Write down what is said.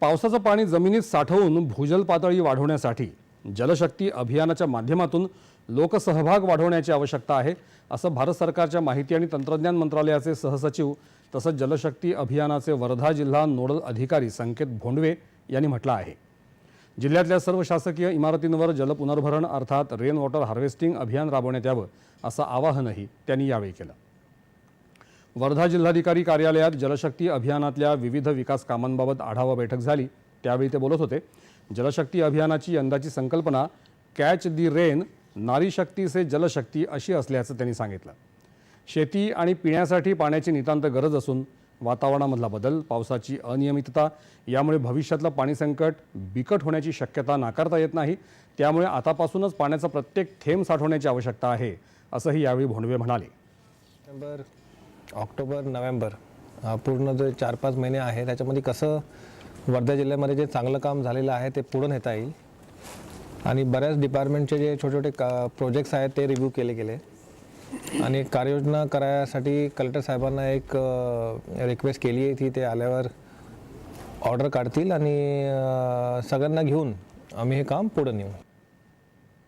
पावसाचं पाणी जमिनीत साठवून भूजल पातळी वाढवण्यासाठी जलशक्ती अभियानाच्या माध्यमातून लोकसहभाग वाढवण्याची आवश्यकता आहे असं भारत सरकारच्या माहिती आणि तंत्रज्ञान मंत्रालयाचे सहसचिव तसंच जलशक्ती अभियानाचे वर्धा जिल्हा नोडल अधिकारी संकेत भोंडवे यांनी म्हटलं आहे. जिल्ह्यातल्या सर्व शासकीय इमारतींवर जलपुनर्भरण अर्थात रेन वॉटर हार्वेस्टिंग अभियान राबवण्यात यावं असं आवाहनही त्यांनी यावेळी केलं. वर्धा जिल्हाधिकारी कार्यालयात जलशक्ती अभियानातल्या विविध विकास कामांबाबत आढावा बैठक झाली. त्यावेळी ते बोलत होते जलशक्ती अभियानाची यंदाची संकल्पना कॅच दी रेन नारी शक्ती से जलशक्ती अशी असल्याचं त्यांनी सांगितलं. शेती आणि पिण्यासाठी पाण्याची नितांत गरज असून वातावरणामधला बदल पावसाची अनियमितता यामुळे भविष्यातलं पाणी संकट बिकट होण्याची शक्यता नाकारता येत नाही. त्यामुळे आतापासूनच पाण्याचा प्रत्येक थेंब साठवण्याची आवश्यकता आहे असंही यावेळी भोंडवे म्हणाले. ऑक्टोबर नोव्हेंबर पूर्ण जे चार पाच महिने आहे त्याच्यामध्ये कसं वर्धा जिल्ह्यामध्ये जे चांगलं काम झालेलं आहे ते पुढं नेता येईल. आणि बऱ्याच डिपार्टमेंटचे जे छोटे छोटे का प्रोजेक्ट्स आहेत ते रिव्ह्यू केले गेले. आणि कार्ययोजना करायसाठी कलेक्टर साहेबांना एक रिक्वेस्ट केली आहे ती ते आल्यावर ऑर्डर काढतील आणि सगळ्यांना घेऊन आम्ही हे काम पुढं नेऊ.